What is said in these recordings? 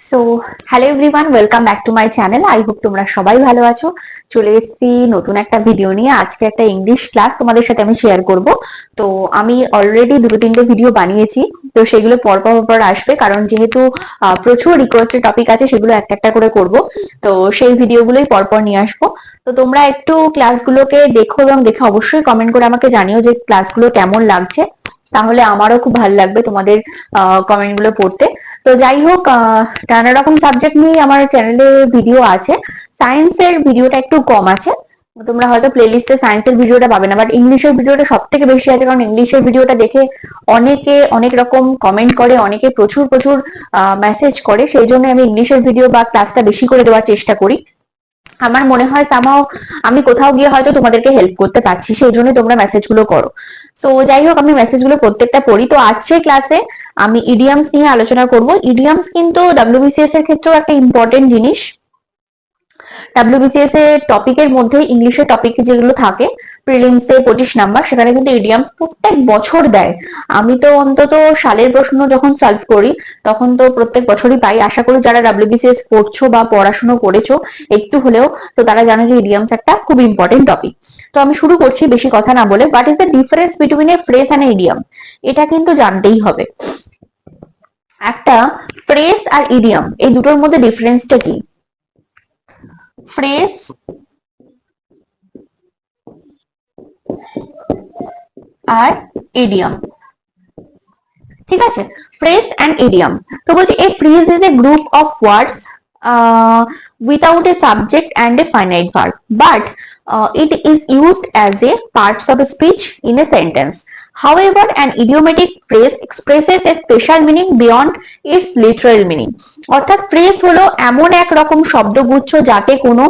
So hello everyone welcome back to my channel I hope তোমরা সবাই ভালো আছো। চলে এসেছি নতুন একটা ভিডিও নিয়ে। আজকে একটা ইংলিশ ক্লাস তোমাদের সাথে আমি শেয়ার করব। তো আমি অলরেডি দুটো তিনটে ভিডিও বানিয়েছি। তো সেগুলো পরপর পর আসবে। কারণ যেহেতু প্রচুর রিকোয়েস্টেড টপিক আছে, সেগুলো একটা একটা করে করব। তো সেই ভিডিওগুলোই পরপর নিয়ে আসব। তো তোমরা একটু ক্লাসগুলোকে দেখো এবং দেখে অবশ্যই কমেন্ট করে আমাকে জানিও যে ক্লাসগুলো কেমন লাগছে। তাহলে আমারও খুব ভালো লাগবে তোমাদের কমেন্টগুলো পড়তে। তো যাই হোক নানা রকম সাবজেক্ট নিয়ে আমার চ্যানেলে ভিডিও আছে। সায়েন্সের ভিডিওটা একটু কম আছে। তোমরা হয়তো প্লেলিস্টে সায়েন্সের ভিডিওটা পাবে না বাট ইংলিশের ভিডিওটা সব থেকে বেশি আছে, কারণ ইংলিশের ভিডিওটা দেখে অনেকে অনেক রকম কমেন্ট করে, অনেকে প্রচুর প্রচুর মেসেজ করে। সেই জন্য আমি ইংলিশের ভিডিও বা ক্লাসটা বেশি করে দেওয়ার চেষ্টা করি। আমার মনে হয় সামাও আমি কোথাও গিয়ে হয়তো তোমাদেরকে হেল্প করতে পারছি, সেই জন্য তোমরা মেসেজগুলো করো। সো যাই হোক আমি মেসেজগুলো প্রত্যেকটা পড়ি। তো আজকের ক্লাসে আমি ইডিয়ামস নিয়ে আলোচনা করব। ইডিয়ামস কিন্তু ডাব্লিউবিসিএস এর ক্ষেত্রেও একটা ইম্পর্টেন্ট জিনিস। ডাব্লিউবিসিএস এর টপিকের মধ্যে ইংলিশের টপিক যেগুলো থাকে প্রিলিমসে পঁচিশ নাম্বার, সেখানে কিন্তু ইডিয়ামস প্রত্যেক বছর দেয়। আমি তো অন্তত সালের প্রশ্ন যখন সলভ করি, তখন তো প্রত্যেক বছরই পাই। আশা করি যারা ডাব্লিউবিসিএস পড়ছো বা পড়াশোনা করেছ, একটু হলেও তো তারা জানো যে ইডিয়ামস একটা খুব ইম্পর্টেন্ট টপিক তো আমি শুরু করছি, বেশি কথা না বলে। What is the difference between a phrase and idiom এটা কিন্তু জানতেই হবে। একটা ফ্রেজ আর ইডিয়াম এই দুটোর মধ্যে ডিফারেন্সটা কি? ফ্রেজ আর ইডিয়াম ঠিক আছে ফ্রেজ অ্যান্ড ইডিয়াম তো বলছি a phrase is a group of words without a subject and a finite verb but uh, it is used as a parts of a speech in a sentence However, an idiomatic phrase expresses a special meaning beyond its literal meaning. অর্থাৎ phrase হলো এমন এক রকম শব্দগুচ্ছ যাতে কোনো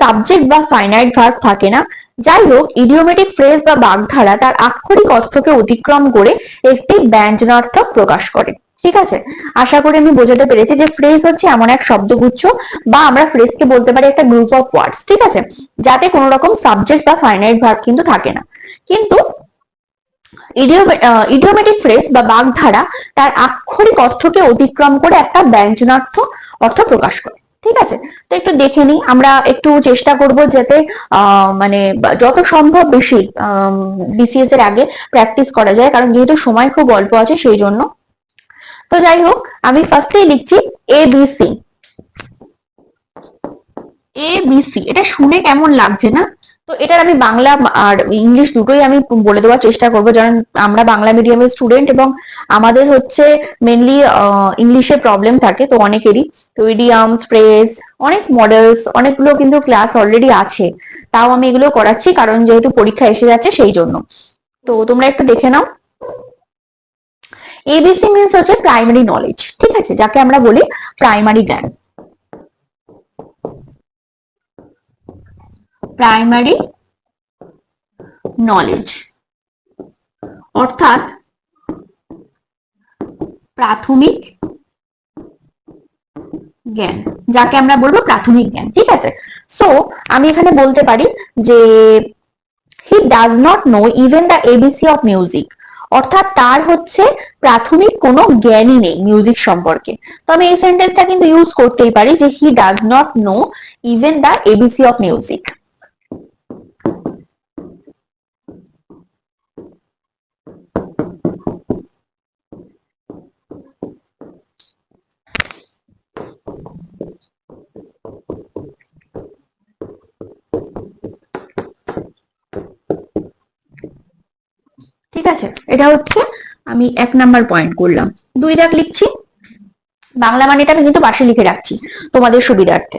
subject বা finite verb থাকে না। যাই হোক ইডিওমেটিক ফ্রেজ বা বাগধারা তার আক্ষরিক অর্থকে অতিক্রম করে একটি ব্যঞ্জনার্থক প্রকাশ করে। ঠিক আছে? আশা করি আমি বোঝাতে পেরেছি যে ফ্রেজ হচ্ছে এমন এক শব্দগুচ্ছ বা আমরা ফ্রেজকে বলতে পারি একটা গ্রুপ অফ ওয়ার্ডস ঠিক আছে? যাতে কোনো রকম সাবজেক্ট বা ফাইনাইট ভার্ব কিন্তু থাকে না। কিন্তু ইডিওমেটিক ফ্রেজ বা বাগধারা তার আক্ষরিক অর্থকে অতিক্রম করে একটা ব্যঞ্জনার্থ অর্থ প্রকাশ করে। ঠিক আছে? তো একটু দেখে নিই, আমরা একটু চেষ্টা করব যাতে মানে যত সম্ভব বেশি বিসিএস এর আগে প্র্যাকটিস করা যায়, কারণ যেহেতু সময় খুব অল্প আছে সেই জন্য। তো যাই হোক, আমি ফার্স্টেই লিখছি A B C A B C এটা শুনে কেমন লাগছে না? তো এটার আমি বাংলা আর ইংলিশ দুটোই আমি বলে দেওয়ার চেষ্টা করব। কারণ আমরা বাংলা মিডিয়ামের স্টুডেন্ট এবং আমাদের হচ্ছে মেনলি ইংলিশে প্রবলেম থাকে তো অনেকেরই। তো ইডিয়ামস ফ্রেজ অনেক মডেলস অনেকগুলো কিন্তু ক্লাস অলরেডি আছে। তাও আমি এগুলো করাচ্ছি কারণ যেহেতু পরীক্ষা এসে যাচ্ছে সেই জন্য। তো তোমরা একটু দেখে নাও। এবিসি মিনস হচ্ছে প্রাইমারি নলেজ ঠিক আছে? যাকে আমরা বলি প্রাইমারি জ্ঞান। প্রাইমারি নলেজ অর্থাৎ প্রাথমিক জ্ঞান, যাকে আমরা বলব প্রাথমিক জ্ঞান, ঠিক আছে? সো আমি এখানে বলতে পারি যে he does not know even the ABC of music অর্থাৎ তার হচ্ছে প্রাথমিক কোনো জ্ঞানই নেই মিউজিক সম্পর্কে। তো আমি এই সেন্টেন্সটা কিন্তু ইউজ করতেই পারি যে he does not know even the ABC of music ঠিক আছে? এটা হচ্ছে আমি এক নাম্বার পয়েন্ট করলাম। দুই দাগ লিখছি। বাংলা মানেটা আমি কিন্তু পাশে লিখে রাখছি তোমাদের সুবিধার্থে।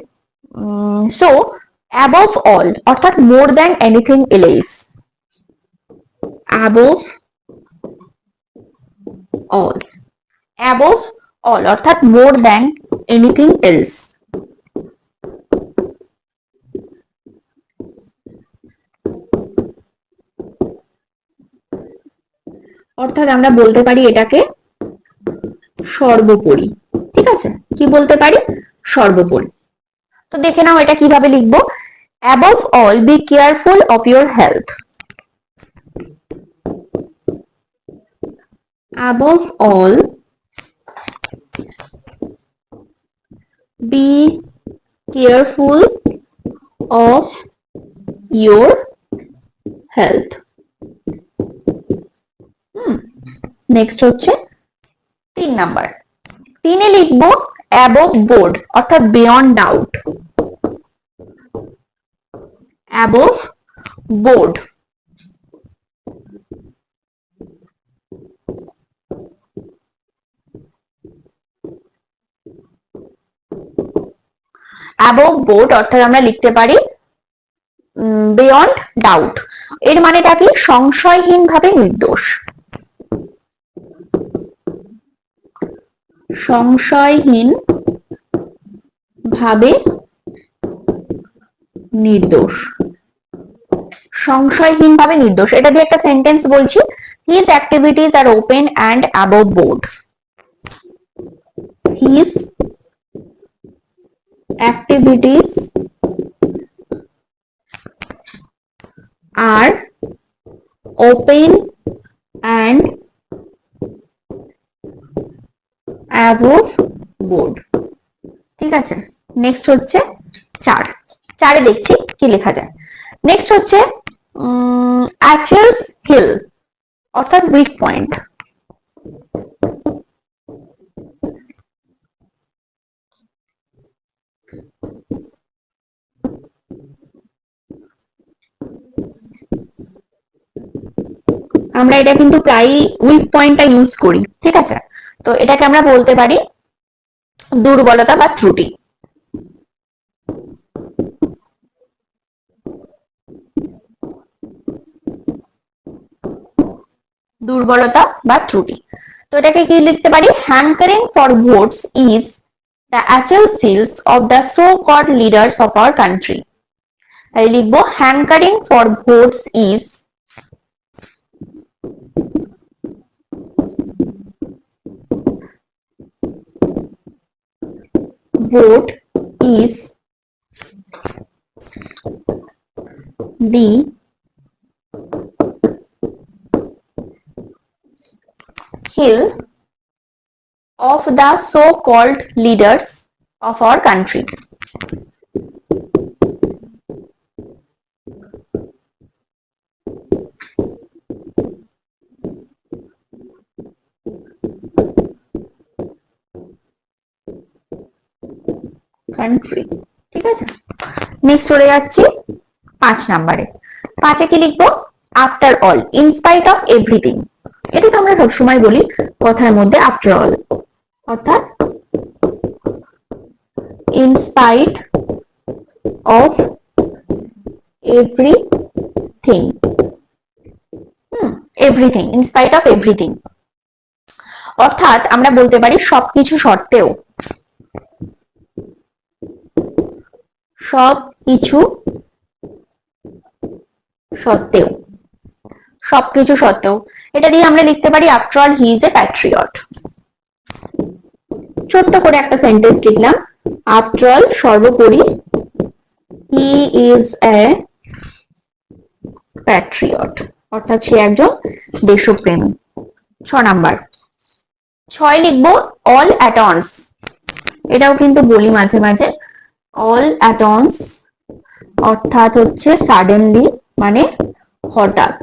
সো অ্যাবভ অল অর্থাৎ more than anything else above all above all অর্থাৎ মোর দ্যান এনিথিং এলস অর্থাৎ আমরা বলতে পারি এটাকে সর্বোপরি, ঠিক আছে? কি বলতে পারি? সর্বোপরি। তো দেখে নাও এটা কীভাবে লিখব। Above all be careful of your health above all be careful of your health next হচ্ছে তিন নাম্বার। তিনে লিখব অ্যাবভ বোর্ড অর্থাৎ beyond doubt above board above board অর্থাৎ আমরা লিখতে পারি বিয়ন্ড ডাউট এর মানেটা কি? সংশয়হীনভাবে নির্দোষ। সংশয়হীন ভাবে নির্দোষ। সংশয়হীন ভাবে নির্দোষ। এটা দিয়ে একটা সেন্টেন্স বলছি। His activities are open and above board his activities are open above board. ঠিক আছে? নেক্সট হচ্ছে চার। চারে দেখছি কি লেখা যায়। নেক্সট হচ্ছে হিল অর্থাৎ উইক পয়েন্ট আমরা এটা কিন্তু প্রায় উইক পয়েন্টটা ইউজ করি। ঠিক আছে? তো এটাকে আমরা বলতে পারি দুর্বলতা বা ত্রুটি। দুর্বলতা বা ত্রুটি। তো এটাকে কি লিখতে পারি? Hankering for votes is the Achilles heels of the so called leaders of our country তাই লিখব hankering for votes is vote is the hill of the so-called leaders of our country. Country ঠিক আছে? Next চলে যাচ্ছি পাঁচ নাম্বারে। পাঁচে কি লিখব? After all in spite of everything এটা তো আমরা সবসময় বলি কথার মধ্যে আফটার অল অর্থাৎ in spite of everything everything in spite of everything অর্থাৎ আমরা বলতে পারি সবকিছু সত্ত্বেও সব কিছু সত্ত্বেও সবকিছু সত্ত্বেও। এটা দিয়ে আমরা লিখতে পারি after all he is a patriot ছোট্ট করে একটা সেন্টেন্স লিখলাম। আফটার অল সর্বোপরি হি ইজ এ প্যাট্রিয়ট অর্থাৎ সে একজন দেশপ্রেমী। ছ নাম্বার। ছয় লিখব অল অ্যাটন্স এটাও কিন্তু বলি মাঝে মাঝে। অল অ্যাটন্স অর্থাৎ হচ্ছে সাডেনলি মানে হঠাৎ।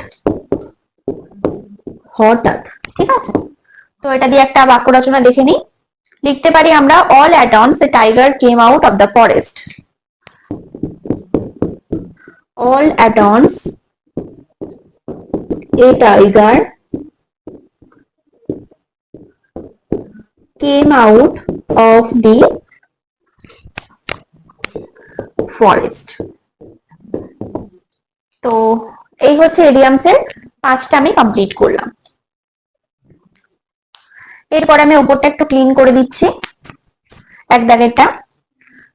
হঠাৎ, ঠিক আছে? তো এটা দিয়ে একটা বাক্য রচনা দেখে নিই। লিখতে পারি আমরা all at once a tiger came out of the forest all at once a tiger came out of the forest তো এই হচ্ছে এডিয়ামস এর পাঁচটা আমি কমপ্লিট করলাম। এরপর আমি ওপরটা একটু ক্লিন করে দিচ্ছি, এক দাগেরটা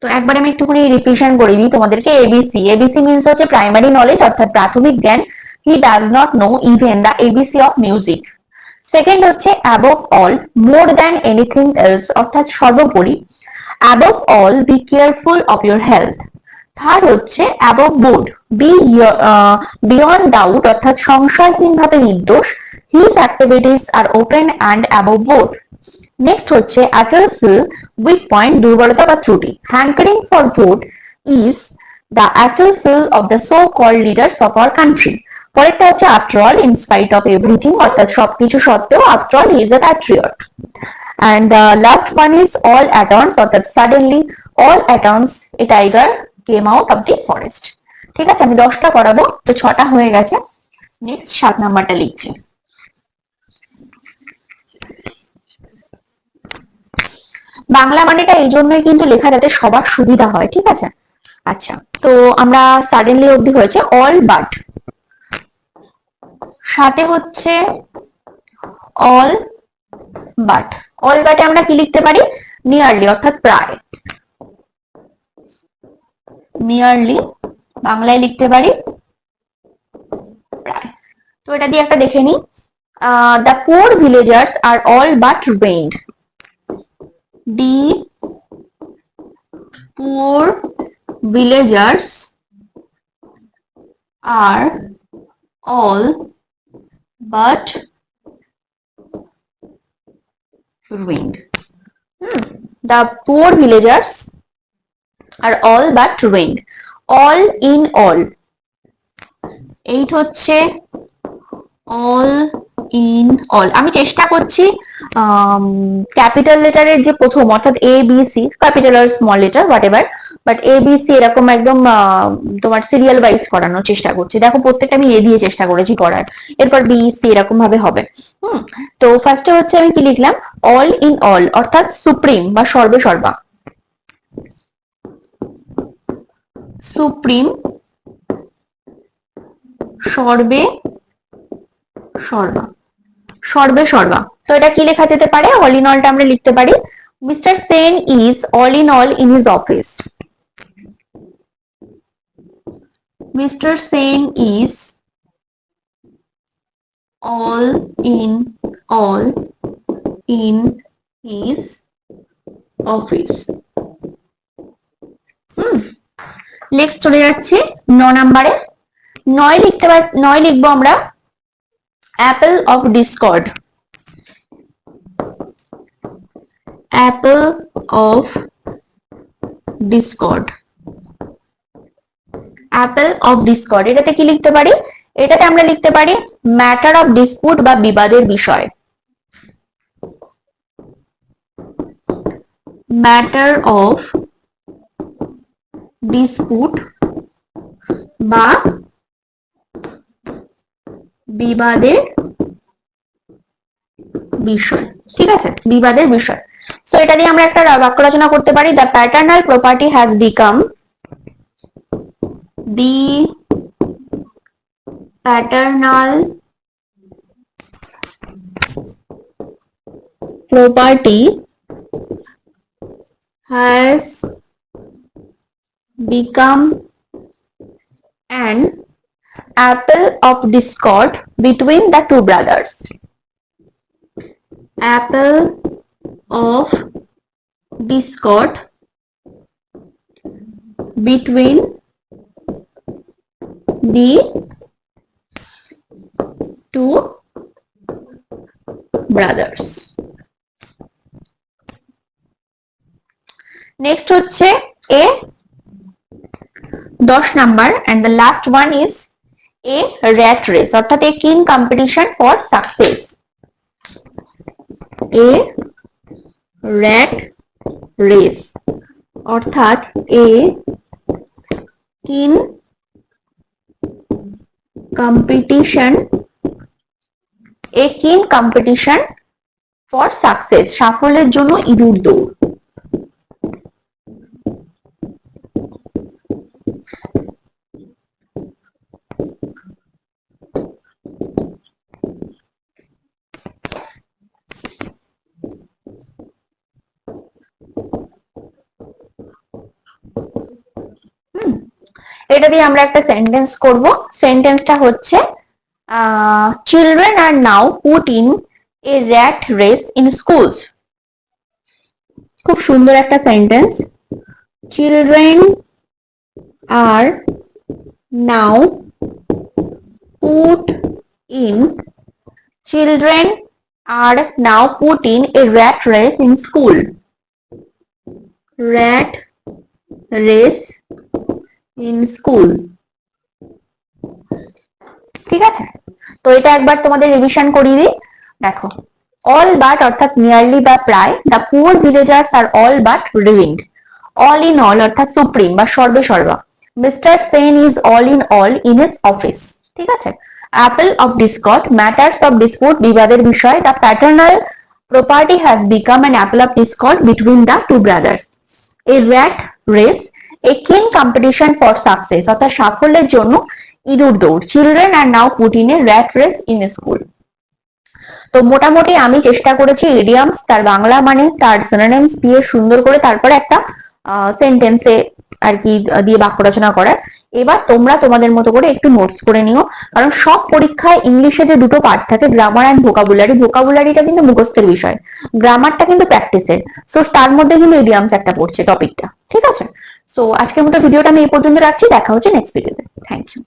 তো একবার আমি একটুখানি রিপিশন করে দিই তোমাদেরকে এবিসি এবিসি মিনস হচ্ছে প্রাইমারি নলেজ অর্থাৎ প্রাথমিক জ্ঞান। He does not know even the ABC of music second হচ্ছে above all more than anything else অর্থাৎ সর্বোপরি। Above all be careful of your health third হচ্ছে above board be beyond doubt অর্থাৎ সংশয়হীনভাবে নির্দোষ his activities are open and above board next হচ্ছে Achilles heel weak point দুর্বলতা বা ত্রুটি. Hankering for vote is the Achilles heel of the so called leaders of our country পরেরটা হচ্ছে after all in spite of everything অর্থাৎ সবকিছু সত্ত্বেও after all is a patriot the last one is all atoms অর্থাৎ suddenly, all atoms a tiger came out of the forest. ঠিক আছে, আমি দশটা করাবো, তো ছটা হয়ে গেছে। নেক্সট সাত নাম্বারটা লিখছি। বাংলা মানেটা এই জন্যই কিন্তু লেখা যাতে সবার সুবিধা হয়, ঠিক আছে? আচ্ছা তো আমরা সাডেনলি অবধি হয়েছে অল বাট সাথে হচ্ছে অল বাট অল বাটে আমরা কি লিখতে পারি? নিয়ারলি অর্থাৎ প্রায়। নিয়ারলি বাংলায় লিখতে পারি তো এটা দিয়ে একটা দেখে নিই the poor villagers are all but ruined the poor villagers are all but ruined. Hmm. The poor villagers are all but ruined. All in all eight হচ্ছে অল ইন অল আমি চেষ্টা করছি ক্যাপিটাল লেটারের যে প্রথম, অর্থাৎ A B C capital R small letter whatever but A B C এরকম একদম তোমার সিরিয়াল ওয়াইজ করানোর চেষ্টা করছি। দেখো, প্রত্যেকটা আমি এ দিয়ে চেষ্টা করেছি করার। এরপর বি সি এরকম ভাবে হবে। হুম, তো ফার্স্টে হচ্ছে আমি কি লিখলাম? অল ইন অল অর্থাৎ সুপ্রিম বা সর্বে সর্বা সুপ্রিম সর্বে সর্বা। সর্বে সর্বা। তো এটা কি লেখা যেতে পারে? অল ইন অলটা আমরা লিখতে পারি। Mister Sen is all in all in his office mister Sen is all in all in his office hmm next চলে যাচ্ছি ন নাম্বারে। নয় লিখতে পার, নয় লিখব আমরা apple of discord. Apple of discord. Apple of discord, এটাতে কি লিখতে পারি? এটাতে আমরা লিখতে পারি ম্যাটার অফ ডিসপুট বা বিবাদের বিষয়। ম্যাটার অফ ডিসপুট বা বিবাদের বিষয়, ঠিক আছে? বিবাদের বিষয়। তো এটা দিয়ে আমরা একটা বাক্য রচনা করতে পারি the paternal property has become the paternal property has become an apple of discord between the two brothers. Apple of discord between the two brothers. Next হচ্ছে A দশ number and the last one is a rat race অর্থাৎ a keen competition for success a rat race অর্থাৎ a keen competition A keen competition for success সাফল্যের জন্য ইঁদুর দৌড়। দিয়ে আমরা একটা সেন্টেন্স করব। সেন্টেন্সটা হচ্ছে children are now put in a rat race in schools খুব সুন্দর একটা sentence children are now put in children are now put in a rat race in school Rat race in school. ঠিক আছে? তো এটা একবার তোমাদের রিভিশন করিয়ে দিই। দেখো অল বাট অর্থাৎ নিয়ারলি বা প্রায় the poor villagers are all but ruined all in all অর্থাৎ সুপ্রিম বা সর্বে সর্বা mister Sen is all in all in his office ঠিক আছে? Apple of discord matters of dispute বিবাদের বিষয় the paternal property has become an apple of discord between the two brothers a rat race a keen competition for success অর্থাৎ সাফল্যের জন্য ইঁদুর দৌড়। Children are now put in rat race in school তো মোটামুটি আমি চেষ্টা করেছি ইডিয়ামস তার বাংলা মানে তার সিনোনিমস দিয়ে সুন্দর করে তারপরে একটা সেন্টেন্সে আর কি দিয়ে বাক্য রচনা করার। এবার তোমরা তোমাদের মতো করে একটু নোটস করে নিও। কারণ সব পরীক্ষায় ইংলিশে যে দুটো পার্ট থাকে গ্রামার অ্যান্ড ভোকাবুলারি ভোকাবুলারিটা কিন্তু মুখস্থের বিষয়। গ্রামারটা কিন্তু প্র্যাকটিসের সো তার মধ্যে কিন্তু ইডিয়ামস একটা পড়ছে টপিকটা ঠিক আছে? সো আজকের মতো ভিডিওটা আমি এই পর্যন্ত রাখছি। দেখা হচ্ছে নেক্সট ভিডিওতে থ্যাংক ইউ